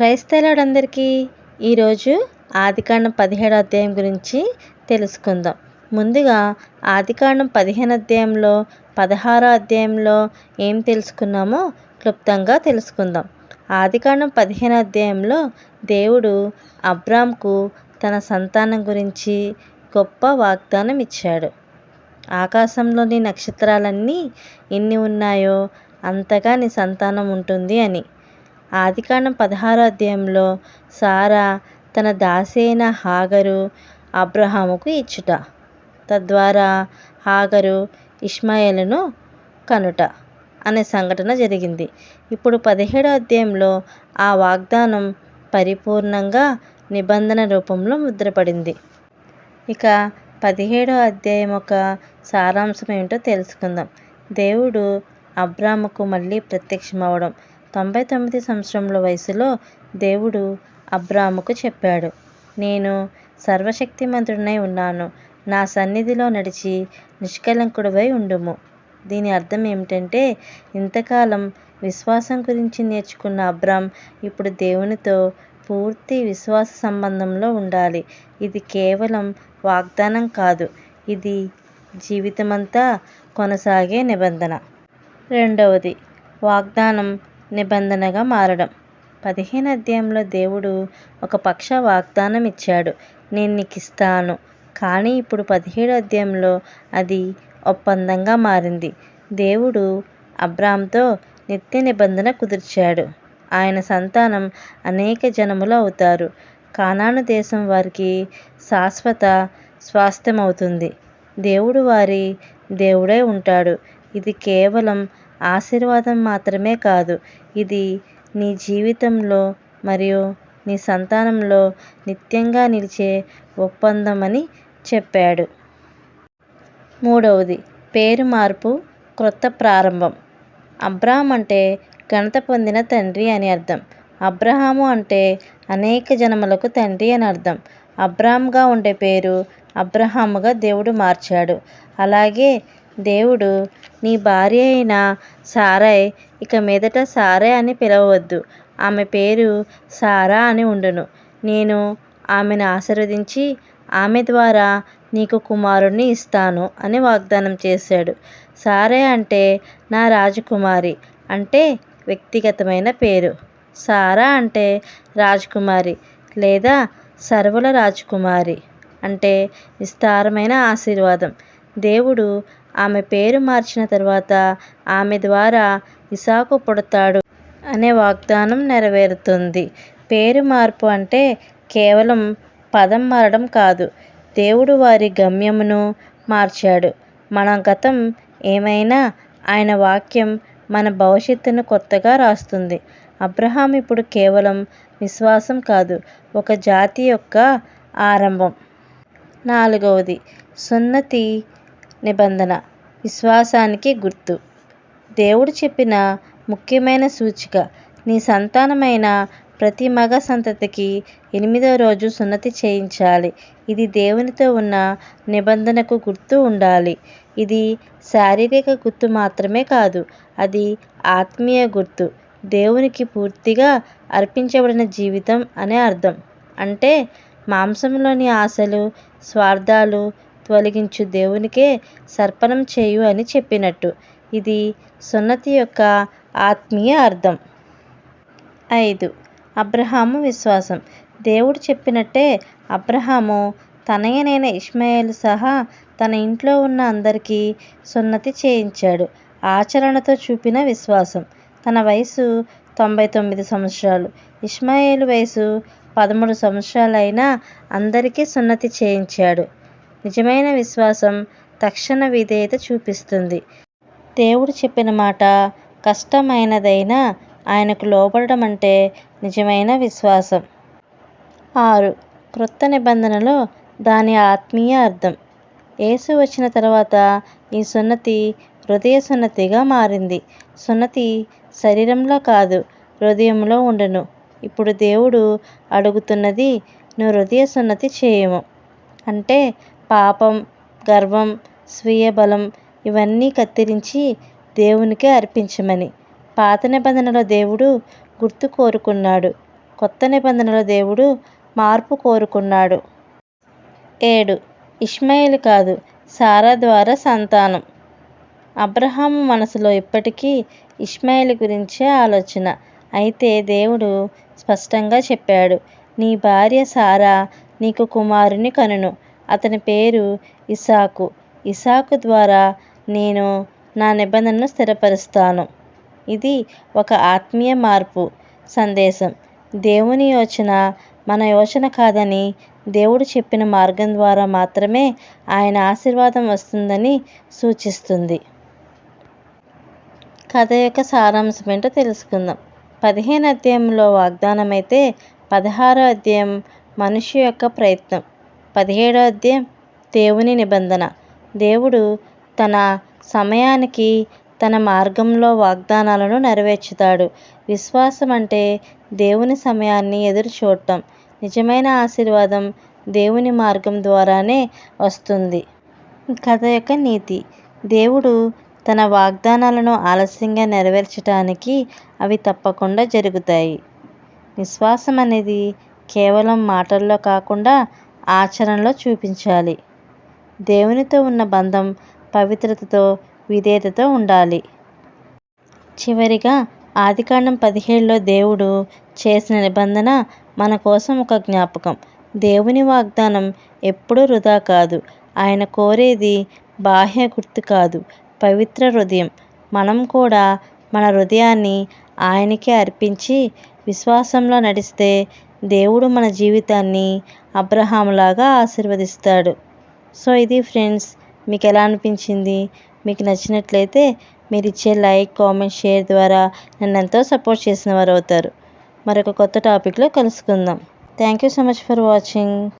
క్రైస్తవులందరికీ ఈరోజు ఆదికాండం పదిహేడు అధ్యాయం గురించి తెలుసుకుందాం. ముందుగా ఆదికాండం పదిహేను అధ్యాయంలో పదహారో అధ్యాయంలో ఏం తెలుసుకున్నామో క్లుప్తంగా తెలుసుకుందాం. ఆదికాండం పదిహేను అధ్యాయంలో దేవుడు అబ్రామ్కు తన సంతానం గురించి గొప్ప వాగ్దానం ఇచ్చాడు. ఆకాశంలోని నక్షత్రాలన్నీ ఎన్ని ఉన్నాయో అంతగా నీ సంతానం ఉంటుంది అని. ఆదికాండం పదహారో అధ్యాయంలో సారా తన దాసి అయిన హాగరు అబ్రహాముకు ఇచ్చుట. తద్వారా హాగరు ఇష్మాయేలును కనుట అనే సంఘటన జరిగింది. ఇప్పుడు పదిహేడో అధ్యాయంలో ఆ వాగ్దానం పరిపూర్ణంగా నిబంధన రూపంలో ముద్రపడింది. ఇక పదిహేడో అధ్యాయం ఒక సారాంశం ఏమిటో తెలుసుకుందాం. దేవుడు అబ్రాముకు మళ్ళీ ప్రత్యక్షమవడం. తొంభై తొమ్మిది సంవత్సరముల వయసులో దేవుడు అబ్రాముకు చెప్పాడు నేను సర్వశక్తిమంతుడినై ఉన్నాను. నా సన్నిధిలో నడిచి నిష్కలంకుడివై ఉండుము. దీని అర్థం ఏమిటంటే ఇంతకాలం విశ్వాసం గురించి నేర్చుకున్న అబ్రామ్ ఇప్పుడు దేవునితో పూర్తి విశ్వాస సంబంధంలో ఉండాలి. ఇది కేవలం వాగ్దానం కాదు ఇది జీవితమంతా కొనసాగే నిబంధన. రెండవది వాగ్దానం నిబంధనగా మారడం. పదిహేను అధ్యాయంలో దేవుడు ఒక పక్ష వాగ్దానం ఇచ్చాడు నేను నీకు ఇస్తాను కానీ ఇప్పుడు పదిహేడు అధ్యాయంలో అది ఒప్పందంగా మారింది. దేవుడు అబ్రామ్తో నిత్య నిబంధన కుదిర్చాడు. ఆయన సంతానం అనేక జనములు అవుతారు. కానాను దేశం వారికి శాశ్వత స్వాస్థ్యమవుతుంది. దేవుడు వారి దేవుడై ఉంటాడు. ఇది కేవలం ఆశీర్వాదం మాత్రమే కాదు. ఇది నీ జీవితంలో మరియు నీ సంతానంలో నిత్యంగా నిలిచే ఒప్పందం అని చెప్పాడు. మూడవది పేరు మార్పు క్రొత్త ప్రారంభం. అబ్రామ్ అంటే ఘనత పొందిన తండ్రి అని అర్థం. అబ్రహాము అంటే అనేక జనములకు తండ్రి అని అర్థం. అబ్రామ్గా ఉండే పేరు అబ్రహాముగా దేవుడు మార్చాడు. అలాగే దేవుడు నీ భార్య అయిన సారై ఇక మీదట సారై అని పిలవవద్దు. ఆమె పేరు సారా అని ఉండును. నేను ఆమెను ఆశీర్వదించి ఆమె ద్వారా నీకు కుమారుణ్ణి ఇస్తాను అని వాగ్దానం చేశాడు. సారే అంటే నా రాజకుమారి అంటే వ్యక్తిగతమైన పేరు. సారా అంటే రాజకుమారి లేదా సర్వుల రాజకుమారి అంటే విస్తారమైన ఆశీర్వాదం. దేవుడు ఆమె పేరు మార్చిన తర్వాత ఆమె ద్వారా ఇసాకు పుడతాడు అనే వాగ్దానం నెరవేరుతుంది. పేరు మార్పు అంటే కేవలం పదం మారడం కాదు. దేవుడు వారి గమ్యమును మార్చాడు. మన గతం ఏమైనా ఆయన వాక్యం మన భవిష్యత్తును కొత్తగా రాస్తుంది. అబ్రహాం ఇప్పుడు కేవలం విశ్వాసం కాదు ఒక జాతి యొక్క ఆరంభం. నాలుగవది సున్నతి నిబంధన. విశ్వాసానికి గుర్తు. దేవుడు చెప్పిన ముఖ్యమైన సూచిక నీ సంతానమైన ప్రతి మగ సంతతికి ఎనిమిదవ రోజు సున్నతి చేయించాలి. ఇది దేవునితో ఉన్న నిబంధనకు గుర్తు ఉండాలి. ఇది శారీరక గుర్తు మాత్రమే కాదు అది ఆత్మీయ గుర్తు. దేవునికి పూర్తిగా అర్పించబడిన జీవితం అనే అర్థం. అంటే మాంసంలోని ఆశలు స్వార్థాలు తొలగించు దేవునికే సర్పణం చేయు అని చెప్పినట్టు. ఇది సున్నతి యొక్క ఆత్మీయ అర్థం. ఐదు. అబ్రహాము విశ్వాసం. దేవుడు చెప్పినట్టే అబ్రహాము తనయనైన ఇష్మాయిల్ సహా తన ఇంట్లో ఉన్న అందరికీ సున్నతి చేయించాడు. ఆచరణతో చూపిన విశ్వాసం. తన వయసు తొంభై తొమ్మిది సంవత్సరాలు. ఇష్మాయిల్ వయసు పదమూడు సంవత్సరాలైనా అందరికీ సున్నతి చేయించాడు. నిజమైన విశ్వాసం తక్షణ విధేయత చూపిస్తుంది. దేవుడు చెప్పిన మాట కష్టమైనదైనా ఆయనకు లోబడడం అంటే నిజమైన విశ్వాసం. ఆరు. క్రొత్త నిబంధనలో దాని ఆత్మీయ అర్థం. యేసు వచ్చిన తర్వాత ఈ సున్నతి హృదయ సున్నతిగా మారింది. సున్నతి శరీరంలో కాదు హృదయంలో ఉండును. ఇప్పుడు దేవుడు అడుగుతున్నది నువ్వు హృదయ సున్నతి చేయము. అంటే పాపం గర్వం స్వీయ బలం ఇవన్నీ కత్తిరించి దేవునికే అర్పించమని. పాత నిబంధనలో దేవుడు గుర్తు కోరుకున్నాడు. కొత్త నిబంధనలో దేవుడు మార్పు కోరుకున్నాడు. ఏడు. ఇష్మాయిల్ కాదు సారా ద్వారా సంతానం. అబ్రహాము మనసులో ఇప్పటికీ ఇష్మాయిల్ గురించే ఆలోచన. అయితే దేవుడు స్పష్టంగా చెప్పాడు నీ భార్య సారా నీకు కుమారుని కనును. అతని పేరు ఇసాకు. ఇసాకు ద్వారా నేను నా నిబంధనను స్థిరపరుస్తాను. ఇది ఒక ఆత్మీయ మార్పు సందేశం. దేవుని యోచన మన యోచన కాదని దేవుడు చెప్పిన మార్గం ద్వారా మాత్రమే ఆయన ఆశీర్వాదం వస్తుందని సూచిస్తుంది. కథ యొక్క సారాంశం ఏంటో తెలుసుకుందాం. పదిహేను అధ్యాయంలో వాగ్దానం అయితే పదహారో అధ్యాయం మనిషి యొక్క ప్రయత్నం. పదిహేడో అధ్యాయం దేవుని నిబంధన. దేవుడు తన సమయానికి తన మార్గంలో వాగ్దానాలను నెరవేర్చుతాడు. విశ్వాసం అంటే దేవుని సమయాన్ని ఎదురు చూడటం. నిజమైన ఆశీర్వాదం దేవుని మార్గం ద్వారానే వస్తుంది. కథ యొక్క నీతి. దేవుడు తన వాగ్దానాలను ఆలస్యంగా నెరవేర్చడానికి అవి తప్పకుండా జరుగుతాయి. విశ్వాసం అనేది కేవలం మాటల్లో కాకుండా ఆచరణలో చూపించాలి. దేవునితో ఉన్న బంధం పవిత్రతతో విధేయతతో ఉండాలి. చివరిగా ఆదికాండం పదిహేడులో దేవుడు చేసిన నిబంధన మన కోసం ఒక జ్ఞాపకం. దేవుని వాగ్దానం ఎప్పుడూ వృధా కాదు. ఆయన కోరేది బాహ్య గుర్తు కాదు పవిత్ర హృదయం. మనం కూడా మన హృదయాన్ని ఆయనకే అర్పించి విశ్వాసంలో నడిస్తే దేవుడు మన జీవితాన్ని అబ్రహాంలాగా ఆశీర్వదిస్తాడు. సో ఇది ఫ్రెండ్స్ మీకు ఎలా అనిపించింది? మీకు నచ్చినట్లయితే మీరు ఇచ్చే లైక్ కామెంట్ షేర్ ద్వారా నన్ను ఎంతో సపోర్ట్ చేసిన వారు అవుతారు. మరొక కొత్త టాపిక్లో కలుసుకుందాం. Thank you so much for watching.